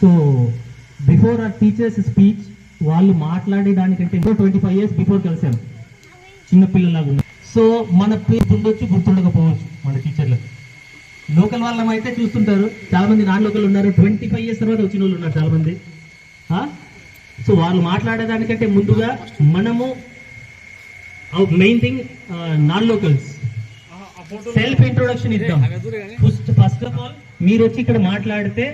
So before ఆ teachers speech వాళ్ళు మాట్లాడేదానికంటే ట్వంటీ ఫైవ్ ఇయర్స్ బిఫోర్ కలిసాం చిన్నపిల్లలాగా సో మన పేరు ఉండొచ్చు గుర్తుండకపోవచ్చు మన టీచర్లకు లోకల్ వాళ్ళం అయితే చూస్తుంటారు. చాలా మంది నాన్ లోకల్ ఉన్నారు. ట్వంటీ ఫైవ్ ఇయర్స్ తర్వాత వచ్చిన వాళ్ళు ఉన్నారు చాలా మంది సో వాళ్ళు మాట్లాడేదానికంటే ముందుగా మనము main thing non locals self introduction ఇద్దాం. ఫస్ట్ ఫస్ట్ ఆఫ్ ఆల్ మీరు వచ్చి ఇక్కడ మాట్లాడితే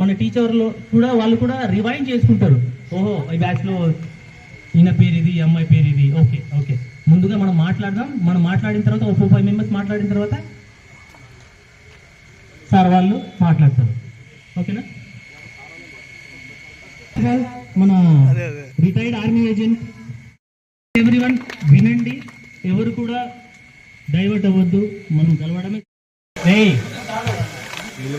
మన టీచర్లు కూడా వాళ్ళు కూడా రివైండ్ చేసుకుంటారు. ఓహో ఈ బ్యాచ్లో ఈయన పేరు ఇది అమ్మాయి పేరు ఇది. Okay okay. ముందుగా మనం మాట్లాడదాం. మనం మాట్లాడిన తర్వాత ఒక ఫోర్ ఫైవ్ మెంబర్స్ మాట్లాడిన తర్వాత సార్ వాళ్ళు మాట్లాడతారు. ఓకేనా? మన రిటైర్డ్ ఆర్మీ ఏజెంట్ ఎవ్రీవన్ వినండి. ఎవరు కూడా డైవర్ట్ అవ్వద్దు. మనం కలవడమే. ఏయ్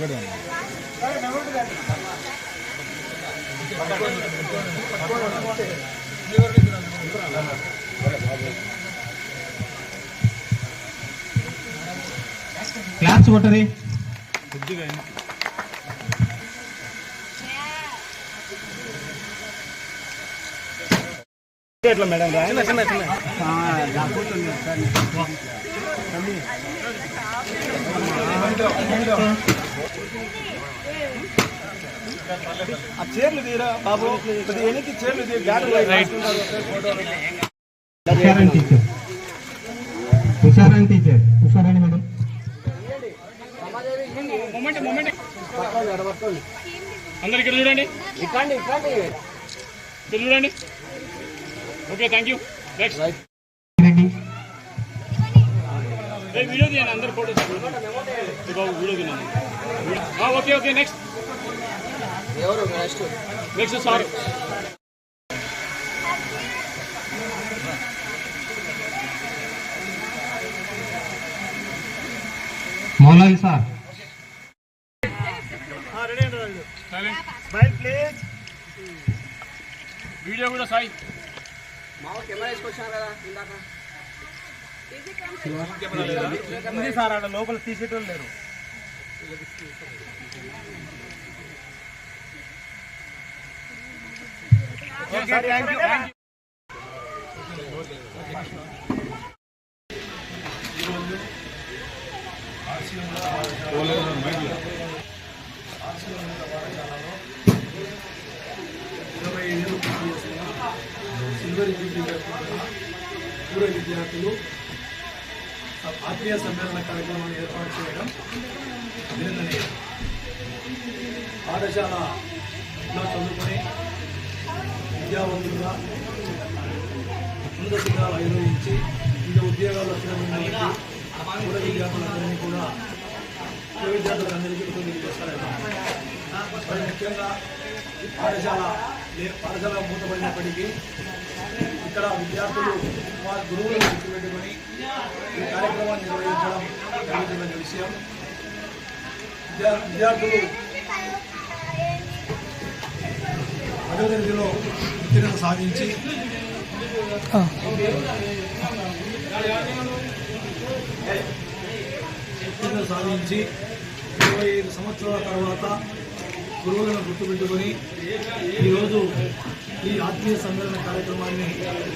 క్లాప్స్ కొట్టది. ఎట్లా మేడం రా ఆ చీరలు తీరా బాబు? వెనక్కి చీరలు తీ బ్యాటరీ హుషారాణి టీచర్. హుషారాణి టీచర్. హుషారాణి మేడం. అందరు ఇక్కడ చూడండి. ఇక్కడ చూడండి. Okay thank you next video తీయండి అందరు ఫోటో బాబు వీడియో తీయండి. Okay okay next next sir Moulali sir. Video కూడా సాయి. ఉంది సార్ ఆడ లోపల తీసేటోళ్ళు లేరు. ఓకే థ్యాంక్ యూ ఇరవై ఏళ్ళు పూర్తి చేసిన సిల్వర్ జరుపుకుంటున్న పూర్వ విద్యార్థులు ఆత్మీయ సమ్మేళన కార్యక్రమాన్ని ఏర్పాటు చేయడం అభినందనీయం. పాఠశాలలో చదువుకొని విద్యావంతులుగా ఉన్నతంగా నిర్వహించి వివిధ ఉద్యోగాలు కూడా విద్యార్థులందరినీ కూడా విద్యార్థులందరికీ కొన్ని మరి ముఖ్యంగా పాఠశాల పాఠశాల మూతపడినప్పటికీ ఇక్కడ విద్యార్థులు వారి గురువులను గుర్తుపెట్టుకొని ఈ కార్యక్రమాన్ని నిర్వహించడం జరుగుతున్న విషయం. విద్యార్థులు అభివృద్ధిలో ఉత్తీర్ణత సాధించి ఉత్తీర్ణత సాధించి ఇరవై ఐదు సంవత్సరాల తర్వాత గురువులను గుర్తుపెట్టుకొని ఈరోజు ఈ ఆత్మీయ సమ్మేళన కార్యక్రమాన్ని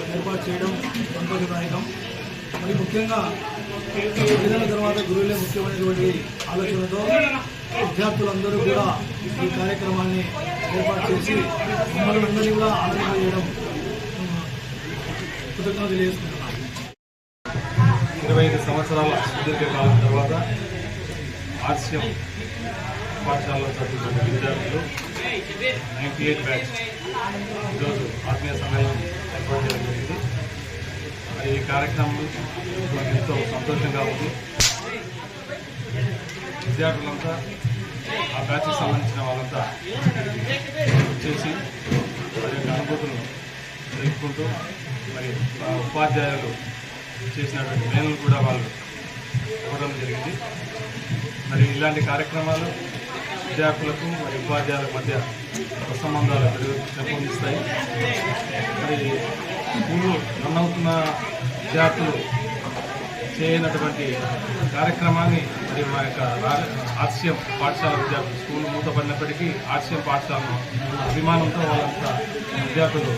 ఏర్పాటు చేయడం సంతోషదాయకం మరి ముఖ్యంగా విడుదల తర్వాత గురువులే ముఖ్యమైనటువంటి ఆలోచనతో విద్యార్థులందరూ కూడా ఈ కార్యక్రమాన్ని ఏర్పాటు చేసి మమ్మల్ని అందరినీ కూడా ఆనందింపజేయడం కృతజ్ఞతలు తెలియజేస్తున్నాను ఇరవై ఐదు సంవత్సరాల సుదీర్ఘకాలం తర్వాత హాస్యం పాఠశాలలో చదువుతున్న విద్యార్థులు నైంటీ ఎయిట్ బ్యాచ్ ఈరోజు ఆత్మీయ సమ్మేళనం ఏర్పాటు చేయడం జరిగింది. మరి ఈ కార్యక్రమం మాకు ఎంతో సంతోషంగా ఉంది. విద్యార్థులంతా ఆ బ్యాచ్కి సంబంధించిన వాళ్ళంతా వచ్చేసి వారి యొక్క అనుభూతులు తెలుసుకుంటూ మరి ఆ ఉపాధ్యాయులు చేసినటువంటి మేలు కూడా వాళ్ళు ఇవ్వడం జరిగింది. మరి ఇలాంటి కార్యక్రమాలు విద్యార్థులకు మరి ఉపాధ్యాయుల మధ్య సంబంధాలు పెంపొందిస్తాయి. మరి స్కూల్లో రన్ అవుతున్న విద్యార్థులు చేయనటువంటి కార్యక్రమాన్ని మరి మా యొక్క రా- పాఠశాల విద్యార్థులు స్కూల్ మూతపడినప్పటికీ ఆర్సిఎం పాఠశాలను అభిమానంతో వాళ్ళంతా విద్యార్థులు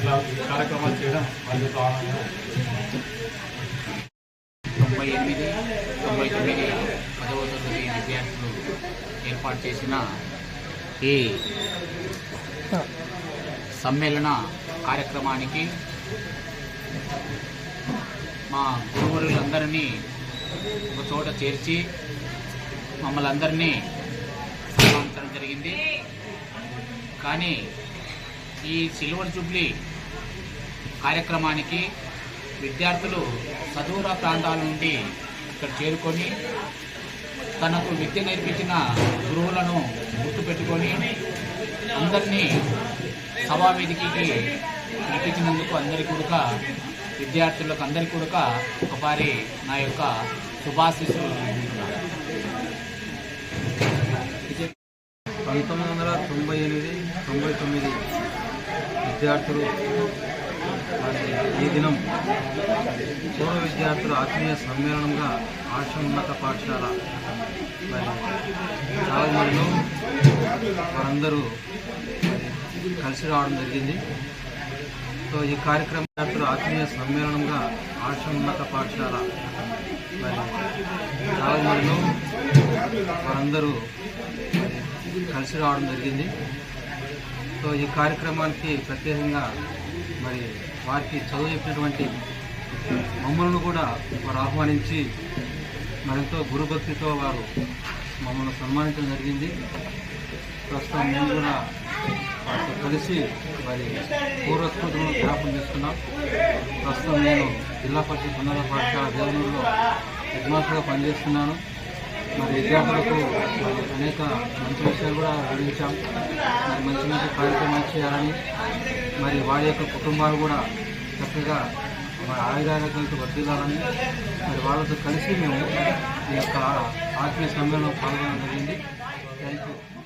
ఇలా కార్యక్రమాలు చేయడం వాళ్ళ ఆనందం. తొంభై ఎనిమిది తొంభై తొమ్మిది పదవ తరగతి విద్యార్థులు ఏర్పాటు చేసిన ఈ సమ్మేళన కార్యక్రమానికి మా గురువులందరినీ ఒక చోట చేర్చి మమ్మల్ని అందరినీ సన్మానించడం జరిగింది. కానీ ఈ సిల్వర్ జూబ్లీ కార్యక్రమానికి విద్యార్థులు సదూర ప్రాంతాల నుండి ఇక్కడ చేరుకొని తనకు విద్య నేర్పించిన గురువులను గుర్తుపెట్టుకొని అందరినీ సభావేదికకి పిలిపించినందుకు అందరి కూడా విద్యార్థులకు అందరి కూడా ఒకసారి నా యొక్క శుభాశీస్సులు పంతొమ్మిది వందల తొంభై ఎనిమిది తొంభై తొమ్మిది విద్యార్థులు ఈ దినం పూర్వ విద్యార్థుల ఆత్మీయ సమ్మేళనంగా ఆశ పాఠశాల మరి చాలామందిలో వారందరూ కలిసి రావడం జరిగింది. సో ఈ కార్యక్రమ విద్యార్థుల ఆత్మీయ సమ్మేళనంగా ఆశ పాఠశాల మరి చాలామందిలో వారందరూ కలిసి రావడం జరిగింది. సో ఈ కార్యక్రమానికి ప్రత్యేకంగా మరి వారికి చదువు చెప్పినటువంటి మమ్మల్ని కూడా వారు ఆహ్వానించి మరెంతో గురుభక్తితో వారు మమ్మల్ని సన్మానించడం జరిగింది. ప్రస్తుతం మేము కూడా వారితో కలిసి మరి పూర్వస్మృతులను జ్ఞాపం చేస్తున్నాం ప్రస్తుతం నేను జిల్లా పరిషత్ ఉన్నత పాఠశాల దేవనూరులో హెడ్మాస్టర్గా పనిచేస్తున్నాను. మరి విద్యార్థులకు మరి అనేక మంచి విషయాలు కూడా అందించాం. మరి మంచి మంచి కార్యక్రమాలు చేయాలని మరి వారి యొక్క కుటుంబాలు కూడా చక్కగా మరి ఆయుధాలకు వర్తిల్లాలని మరి వాళ్ళతో కలిసి మేము ఈ యొక్క ఆత్మీయ సమ్మేళనం పాల్గొనడం జరిగింది. Thank you